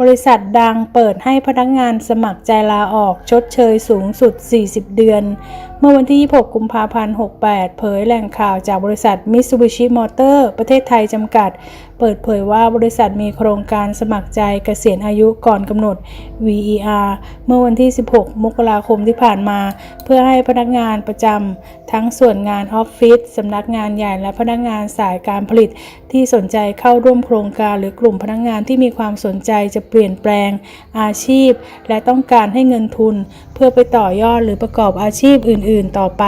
บริษัทดังเปิดให้พนักงานสมัครใจลาออกชดเชยสูงสุด 40 เดือน เมื่อวันที่ 26 กุมภาพันธ์ 68 เผยแหล่งข่าวจากบริษัท Mitsubishi Motor ประเทศไทยจำกัด เปิดเผยว่าบริษัทมีโครงการสมัครใจเกษียณอายุก่อนกำหนด VER เมื่อวันที่ 16 มกราคมที่ผ่านมา เพื่อให้พนักงานประจำทั้งส่วนงานออฟฟิศสำนักงานใหญ่และพนักงานสายการผลิต ที่สนใจเข้าร่วมโครงการหรือกลุ่มพนักงานที่มีความสนใจจะเปลี่ยนแปลงอาชีพ และต้องการให้เงินทุน เพื่อไปต่อยอดหรือประกอบอาชีพอื่นๆต่อไป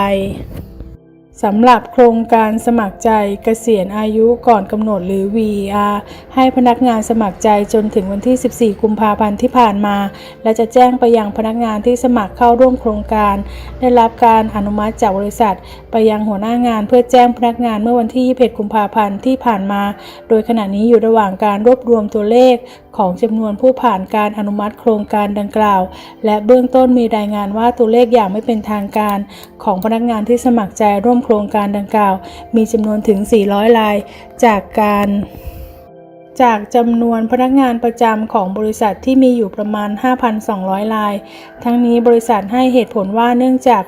สำหรับโครงการสมัครใจเกษียณอายุก่อนกำหนดหรือ VER ให้พนักงานสมัครใจจนถึงวันที่ 14 กุมภาพันธ์ที่ผ่านมา และจะแจ้งไปยังพนักงานที่สมัครเข้าร่วมโครงการ ได้รับการอนุมัติจากบริษัท ไปยังหัวหน้างานเพื่อแจ้งพนักงานเมื่อวันที่ 21 กุมภาพันธ์ที่ผ่านมา โดยขณะนี้อยู่ระหว่างการรวบรวมตัวเลข ของจำนวนผู้ผ่านการอนุมัติโครงการดังกล่าว และเบื้องต้นมีรายงานว่าตัวเลขอย่างไม่เป็นทางการ ของพนักงานที่สมัครใจร่วมโครงการดังกล่าว มีจำนวนถึง 400 ราย จากการจากจำนวนพนักงานประจำของบริษัทที่มีอยู่ประมาณ 5,200 ราย ทั้งนี้บริษัทให้เหตุผลว่าเนื่องจาก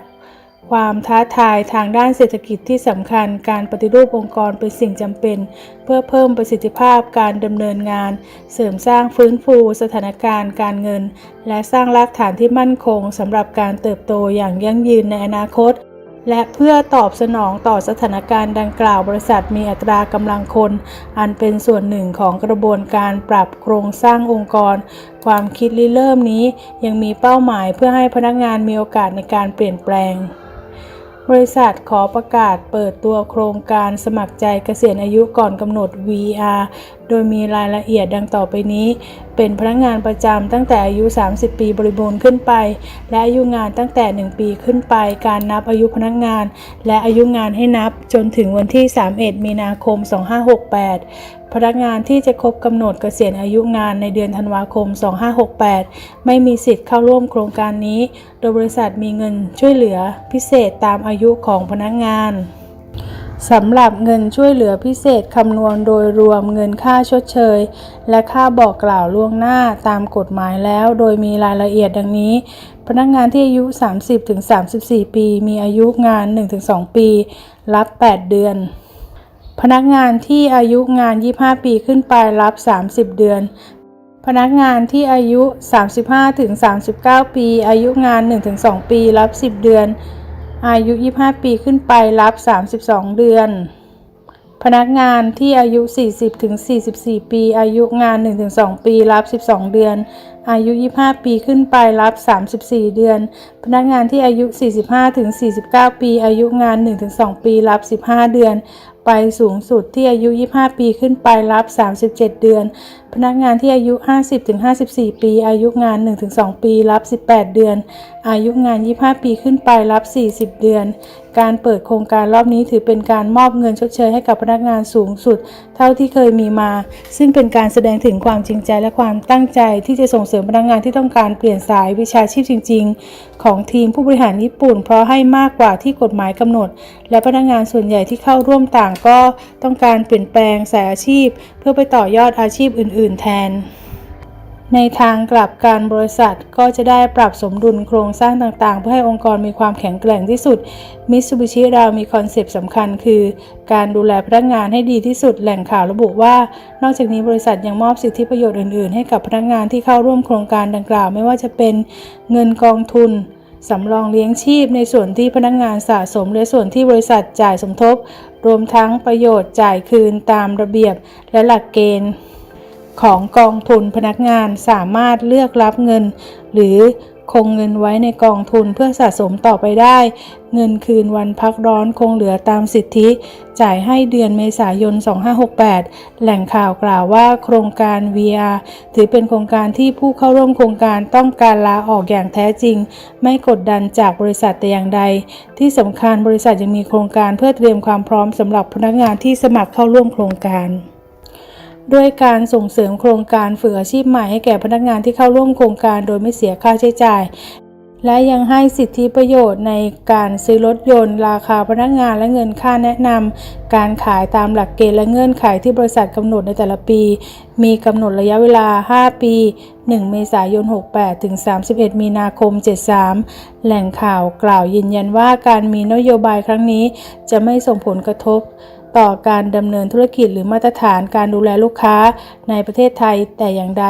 ความท้าทายทางด้านเศรษฐกิจที่สำคัญการปฏิรูปองค์กรเป็นสิ่งจำเป็น เพื่อเพิ่มประสิทธิภาพการดำเนินงาน เสริมสร้างฟื้นฟูสถานการณ์การเงิน และสร้างรากฐานที่มั่นคงสำหรับการเติบโตอย่างยั่งยืนในอนาคต และเพื่อตอบสนองต่อสถานการณ์ดังกล่าวบริษัทมีอัตรากำลังคน อันเป็นส่วนหนึ่งของกระบวนการปรับโครงสร้างองค์กร ความคิดริเริ่มนี้ยังมีเป้าหมายเพื่อให้พนักงานมีโอกาสในการเปลี่ยนแปลง บริษัทขอประกาศเปิดตัวโครงการสมัครใจเกษียณอายุก่อนกำหนด VR โดยมีรายละเอียดดังต่อไปนี้ เป็นพนักงานประจำตั้งแต่อายุ 30 ปีบริบูรณ์ขึ้นไป และอายุงานตั้งแต่ 1 ปีขึ้นไป การนับอายุพนักงาน และอายุงานให้นับจนถึงวันที่ 31 มีนาคม 2568 พนักงานที่จะครบกำหนดเกษียณอายุงานในเดือนธันวาคม 2568 ไม่มีสิทธิ์เข้าร่วมโครงการนี้ โดยบริษัทมีเงินช่วยเหลือพิเศษตามอายุของพนักงาน สำหรับเงินช่วยเหลือพิเศษคำนวณโดยรวมเงินค่าชดเชย และค่าบอกกล่าวล่วงหน้าตามกฎหมายแล้ว โดยมีรายละเอียดดังนี้ พนักงานที่อายุ 30-34 ปี มีอายุงาน 1-2 ปี รับ 8 เดือน พนักงานที่อายุงาน 25 ปีขึ้นไปรับ 30 เดือน พนักงานที่อายุ 35-39 ปี อายุงาน 1-2 ปี รับ 10 เดือน อายุ 25 ปีขึ้นไปรับ 32 เดือน พนักงานที่อายุ 40-44 ปี อายุงาน 1-2 ปีรับ 12 เดือน อายุ 25 ปีขึ้นไปรับ 34 เดือน พนักงานที่อายุ 45-49 ปี อายุงาน 1-2 ปีรับ 15 เดือน ไปสูงสุดที่อายุ 25 ปีขึ้นไปรับ 37 เดือน พนักงานที่อายุ 50-54 ปี อายุงาน 1-2 ปีรับ 18 เดือน อายุงาน 25 ปีขึ้นไปรับ 40 เดือน การเปิดโครงการรอบนี้ถือเป็นการมอบเงินชดเชยให้กับพนักงานสูงสุดเท่าที่เคยมีมา ซึ่งเป็นการแสดงถึงความจริงใจและความตั้งใจที่จะส่งเสริมพนักงานที่ต้องการเปลี่ยนสายวิชาชีพจริง ๆ ของทีมผู้บริหารญี่ปุ่น เพราะให้มากกว่าที่กฎหมายกำหนด และพนักงานส่วนใหญ่ที่เข้าร่วมต่างก็ต้องการเปลี่ยนแปลงสายอาชีพ เพื่อไปต่อยอดอาชีพอื่น ๆ แทน ในทางกลับการบริษัทก็จะได้ปรับสมดุลโครงสร้างต่างๆ เพื่อให้องค์กรมีความแข็งแกร่งที่สุด มิตซูบิชิเรามีคอนเซปต์สำคัญคือ การดูแลพนักงานให้ดีที่สุด แหล่งข่าวระบุว่า นอกจากนี้บริษัทยังมอบสิทธิประโยชน์อื่นๆ ให้กับพนักงานที่เข้าร่วมโครงการดังกล่าว ไม่ว่าจะเป็นเงินกองทุนสำรองเลี้ยงชีพในส่วนที่พนักงานสะสม และส่วนที่บริษัทจ่ายสมทบ รวมทั้งประโยชน์จ่ายคืนตามระเบียบและหลักเกณฑ์ ของกองทุนพนักงานสามารถเลือกรับเงิน หรือคงเงินไว้ในกองทุนเพื่อสะสมต่อไปได้ เงินคืนวันพักร้อนคงเหลือตามสิทธิ จ่ายให้เดือนเมษายน 2568 แหล่งข่าวกล่าวว่าโครงการ VR ถือเป็นโครงการที่ผู้เข้าร่วมโครงการต้องการลาออกอย่างแท้จริง ไม่กดดันจากบริษัทแต่อย่างใด ที่สำคัญบริษัทยังมีโครงการเพื่อเตรียมความพร้อมสำหรับพนักงานที่สมัครเข้าร่วมโครงการ ด้วยการส่งเสริมโครงการฝึกอาชีพใหม่ให้แก่พนักงานที่เข้าร่วมโครงการโดยไม่เสียค่าใช้จ่าย และยังให้สิทธิประโยชน์ในการซื้อรถยนต์ ราคาพนักงานและเงินค่าแนะนำการขายตามหลักเกณฑ์และเงื่อนไขที่บริษัทกำหนดในแต่ละปี มีกำหนดระยะเวลา 5 ปี 1 เมษายน 68 ถึง 31 มีนาคม 73 แหล่งข่าวกล่าวยืนยันว่าการมีนโยบายครั้งนี้จะไม่ส่งผลกระทบ ต่อการดำเนินธุรกิจหรือมาตรฐานการดูแลลูกค้าในประเทศไทยแต่อย่างใด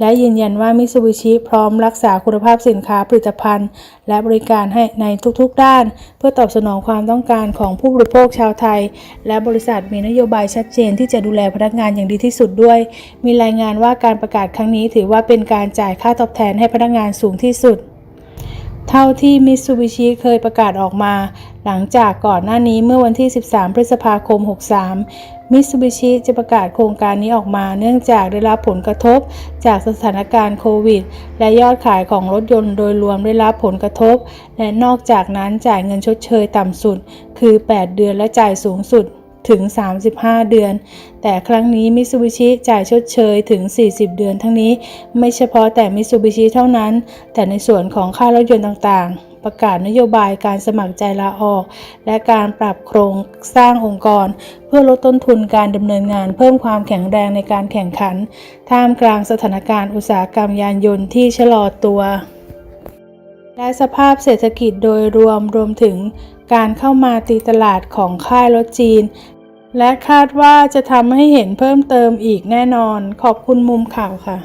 และยืนยันว่ามิ t ซูบิชิพร้อมรักษาคุณภาพสินค้าผลิตภัณฑ์ และบริการให้ในทุกๆด้าน เพื่อตอบสนองความต้องการของผู้บริโภคชาวไทย และบริษัทมีนโยบายชัดเจนที่จะดูแลพนักงานอย่างดีที่สุดด้วย มีรายงานว่าการประกาศครั้งนี้ถือว่าเป็นการจ่ายค่าตอบแทนให้พนักงานสูงที่สุดเท่าที่มิตซูบิชิเคยประกาศออกมา หลังจากก่อนหน้านี้เมื่อวันที่ 13 พฤษภาคม 63 มิตซูบิชิจะประกาศโครงการนี้ออกมา เนื่องจากได้รับผลกระทบจากสถานการณ์โควิด และยอดขายของรถยนต์โดยรวมได้รับผลกระทบ และนอกจากนั้นจ่ายเงินชดเชยต่ำสุด คือ 8 เดือนและจ่ายสูงสุดถึง 35 เดือน แต่ครั้งนี้มิ t ซูบิชิจ่ายชดเชยถึง 40 เดือนทั้งนี้ ไม่เฉพาะแต่มิ t ซูบิชิเท่านั้น แต่ในส่วนของค่ารถยนต์ต่างประกาศนโยบายการสมัครใจลาออก และการปรับโครงสร้างองค์กร เพื่อลดต้นทุนการดำเนินงาน เพิ่มความแข็งแรงในการแข่งขัน ท่ามกลางสถานการณ์อุตสาหกรรมยานยนต์ที่ชะลอตัวและสภาพเศรษฐกิจโดยรวมรวมถึงการเข้ามาตีตลาดของค่ายรถจีน และคาดว่าจะทำให้เห็นเพิ่มเติมอีกแน่นอน ขอบคุณมุมข่าวค่ะ